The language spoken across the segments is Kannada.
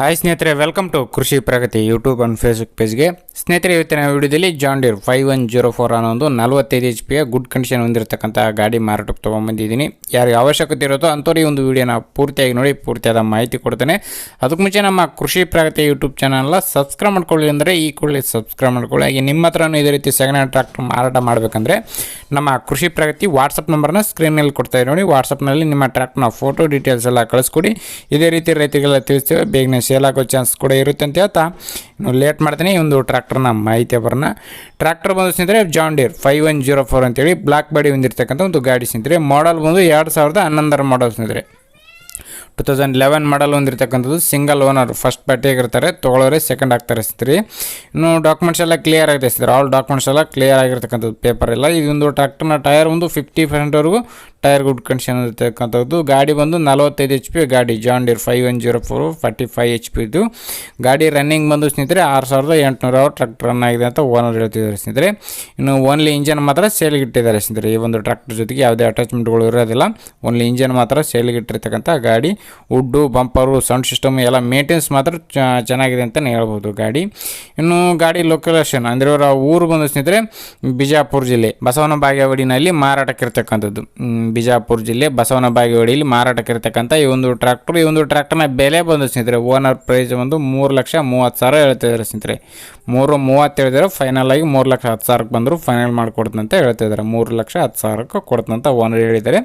ಹಾಯ್ ಸ್ನೇಹಿತರೆ welcome to Krishi Pragati YouTube and Facebook ಪೇಜ್ಗೆ ಸ್ನೇಹಿತರೆ, ಇವತ್ತಿನ ವಿಡಿಯೋದಲ್ಲಿ John Deere five one zero four ಅನ್ನೋ ಒಂದು ನಲವತ್ತೈದು ಎಚ್ ಪಿಯ ಗುಡ್ ಕಂಡೀಷನ್ ಹೊಂದಿರತಕ್ಕಂಥ ಗಾಡಿ ಮಾರಾಟಕ್ಕೆ ತೊಗೊಂಬಂದಿದ್ದೀನಿ. ಯಾರಿಗೆ ಅವಶ್ಯಕತೆ ಇರುತ್ತೋ ಅಂಥವ್ರು ಈ ಒಂದು ವಿಡಿಯೋನ ಪೂರ್ತಿಯಾಗಿ ನೋಡಿ, ಪೂರ್ತಿಯಾದ ಮಾಹಿತಿ ಕೊಡ್ತೇನೆ. ಅದಕ್ಕೆ ಮುಂಚೆ ನಮ್ಮ ಕೃಷಿ ಪ್ರಗತಿ ಯೂಟ್ಯೂಬ್ ಚಾನಲ್ನ ಸಬ್ಸ್ಕ್ರೈಬ್ ಮಾಡ್ಕೊಳ್ಳಿ ಅಂದರೆ ಈ ಕೂಡಲೇ ಸಬ್ಸ್ಕ್ರೈಬ್ ಮಾಡ್ಕೊಳ್ಳಿ. ಹಾಗೆ ನಿಮ್ಮ ಹತ್ರನೂ ಇದೇ ರೀತಿ ಸೆಕೆಂಡ್ ಹ್ಯಾಂಡ್ ಟ್ರ್ಯಾಕ್ಟರ್ ಮಾರಾಟ ಮಾಡಬೇಕಂದ್ರೆ ನಮ್ಮ ಕೃಷಿ ಪ್ರಗತಿ ವಾಟ್ಸಪ್ ನಂಬರ್ನ ಸ್ಕ್ರೀನಲ್ಲಿ ಕೊಡ್ತಾ ನೋಡಿ. ವಾಟ್ಸಪ್ನಲ್ಲಿ ನಿಮ್ಮ ಟ್ರ್ಯಾಕ್ಟರ್ನ ಫೋಟೋ ಡೀಟೇಲ್ಸ್ ಎಲ್ಲ ಕಳಿಸ್ಕೊಡಿ. ಇದೇ ರೀತಿ ರೈತರಿಗೆಲ್ಲ ತಿಳಿಸ್ತೇವೆ. ಬೇಗನೆ ಸೇಲ್ ಆಗೋ ಚಾನ್ಸ್ ಕೂಡ ಇರುತ್ತೆ ಅಂತ ಹೇಳ್ತಾ, ಇನ್ನು ಲೇಟ್ ಮಾಡ್ತೀನಿ ಒಂದು ಟ್ರ್ಯಾಕ್ಟರ್ನ ಮಾಹಿತಿ ಬರೋಣ ಟ್ರ್ಯಾಕ್ಟರ್ ಬಂದು ಸ್ನೇಹಿತರೆ John Deere five one zero four ಅಂತೇಳಿ ಬ್ಲಾಕ್ ಬಾಡಿ ಹೊಂದಿರತಕ್ಕಂಥ ಒಂದು ಗಾಡಿ ಸ್ನೇಹಿತರೆ. ಮಾಡಲ್ ಬಂದು ಎರಡು ಸಾವಿರದ ಹನ್ನೊಂದರ ಮಾಡಲ್ ಸ್ನೇಹಿತರೆ. ಟು ತೌಸಂಡ್ ಲೆವೆನ್ ಮಾಡಲ್ ಹೊಂದಿರತಕ್ಕಂಥದ್ದು ಸಿಂಗಲ್ ಓನರ್ ಫಸ್ಟ್ ಪಾರ್ಟಿಯಾಗಿರ್ತಾರೆ ತೊಗೊಳೋರೆ ಸೆಕೆಂಡ್ ಆಗ್ತಾರೆ ಸ್ತ್ರೀ ಇನ್ನು ಡಾಕ್ಯುಮೆಂಟ್ಸ್ ಎಲ್ಲ ಕ್ಲಿಯರ್ ಆಗಿದೆ ಸ್ನೇಹಿತರೆ. ಆಲ್ ಡಾಕ್ಯುಮೆಂಟ್ಸ್ ಎಲ್ಲ ಕ್ಲಿಯರ್ ಆಗಿರ್ತಕ್ಕಂಥದ್ದು ಪೇಪರ್ ಎಲ್ಲ. ಇದೊಂದು ಟ್ರ್ಯಾಕ್ಟರ್ನ ಟೈರ್ ಒಂದು ಫಿಫ್ಟಿ ಪರ್ಸೆಂಟ್ವರೆಗೂ ಟೈರ್ ಗುಡ್ ಕಂಡೀಷನ್ ಇರ್ತಕ್ಕಂಥದ್ದು ಗಾಡಿ ಬಂದು ನಲವತ್ತೈದು ಎಚ್ ಪಿ ಗಾಡಿ John Deere five one zero four forty five H P ಇದು ಗಾಡಿ ರನ್ನಿಂಗ್ ಬಂದು ಸ್ನೇಹಿತರೆ, ಆರು ಸಾವಿರದ ಎಂಟುನೂರು ಅವರ್ ಟ್ರ್ಯಾಕ್ಟರ್ ರನ್ ಆಗಿದೆ ಅಂತ ಓನರ್ ಹೇಳ್ತಿದ್ದಾರೆ ಸ್ನೇಹಿತರೆ. ಇನ್ನು ಓನ್ಲಿ ಇಂಜನ್ ಮಾತ್ರ ಸೇಲ್ಗೆ ಇಟ್ಟಿದ್ದಾರೆ ಸ್ನೇಹಿತರೆ. ಈ ಒಂದು ಟ್ರ್ಯಾಕ್ಟರ್ ಜೊತೆಗೆ ಯಾವುದೇ ಅಟ್ಯಾಚ್ಮೆಂಟ್ಗಳು ಇರೋದಿಲ್ಲ. ಓನ್ಲಿ ಇಂಜನ್ ಮಾತ್ರ ಸೇಲ್ಗೆ ಇಟ್ಟಿರ್ತಕ್ಕಂಥ ಗಾಡಿ. ವುಡ್ಡು ಬಂಪರು ಸೌಂಡ್ ಸಿಸ್ಟಮ್ ಎಲ್ಲ ಮೇಂಟೆನ್ಸ್ ಮಾತ್ರ ಚೆನ್ನಾಗಿದೆ ಅಂತಲೇ ಹೇಳ್ಬೋದು ಗಾಡಿ. ಇನ್ನು ಗಾಡಿ ಲೊಕೇಶನ್ ಅಂದರೆ ಅವರ ಊರು ಬಂದು ಸ್ನೇಹಿತರೆ, ಬಿಜಾಪುರ ಜಿಲ್ಲೆ ಬಸವನ ಬಾಗೇವಾಡಿನಲ್ಲಿ ಮಾರಾಟಕ್ಕಿರ್ತಕ್ಕಂಥದ್ದು ಬಿಜಾಪುರ ಜಿಲ್ಲೆ ಬಸವನ ಬಾಗೇವಾಡಿಯಲ್ಲಿ ಮಾರಾಟಕ್ಕಿರ್ತಕ್ಕಂಥ ಈ ಒಂದು ಟ್ರ್ಯಾಕ್ಟರ್. ಈ ಒಂದು ಟ್ರ್ಯಾಕ್ಟರ್ನ ಬೆಲೆ ಬಂದು ಸ್ನೇಹಿತರೆ, ಓನರ್ ಪ್ರೈಸ್ ಒಂದು ಮೂರು ಲಕ್ಷ ಮೂವತ್ತು ಸಾವಿರ ಹೇಳ್ತಿದ್ದಾರೆ ಸ್ನೇಹಿತರೆ. ಮೂರು ಮೂವತ್ತು ಹೇಳಿದ್ರೆ ಫೈನಲ್ ಆಗಿ ಮೂರು ಲಕ್ಷ ಹತ್ತು ಸಾವಿರಕ್ಕೆ ಬಂದರು ಫೈನಲ್ ಮಾಡಿಕೊಡ್ತಂತ ಹೇಳ್ತಿದ್ದಾರೆ ಮೂರು ಲಕ್ಷ ಹತ್ತು ಸಾವಿರಕ್ಕೆ ಕೊಡ್ತಂತ ಓನರ್ ಹೇಳಿದ್ದಾರೆ.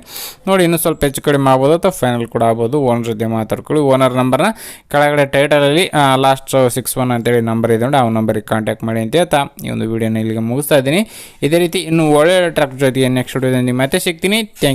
ನೋಡಿ, ಇನ್ನೂ ಸ್ವಲ್ಪ ಹೆಚ್ಚು ಕಡಿಮೆ ಆಗ್ಬೋದು ಅಥವಾ ಫೈನಲ್ ಕೂಡ ಆಗ್ಬೋದು. ಓನರ್ ಜೊತೆ ಮಾತಾಡ್ಕೊಳ್ಳಿ. ಓನರ್ ನಂಬರ್ನ ಕೆಳಗಡೆ ಟೈಟಲಲ್ಲಿ ಲಾಸ್ಟ್ ಸಿಕ್ಸ್ ಒನ್ ಅಂತೇಳಿ ನಂಬರ್ ಇದೆ ನೋಡಿ, ಆ ನಂಬರಿಗೆ ಕಾಂಟ್ಯಾಕ್ಟ್ ಮಾಡಿ ಅಂತ ಹೇಳ್ತಾ ಈ ಒಂದು ವಿಡಿಯೋನ ಇಲ್ಲಿಗೆ ಮುಗಿಸ್ತಾ ಇದ್ದೀನಿ. ಇದೇ ರೀತಿ ಇನ್ನೂ ಒಳ್ಳೆ ಟ್ರ್ಯಾಕ್ಟರ್ ಜೊತೆಗೆ ನೆಕ್ಸ್ಟ್ ವಿಡಿಯೋದಲ್ಲಿ ಮತ್ತೆ ಸಿಗ್ತೀನಿ. Thank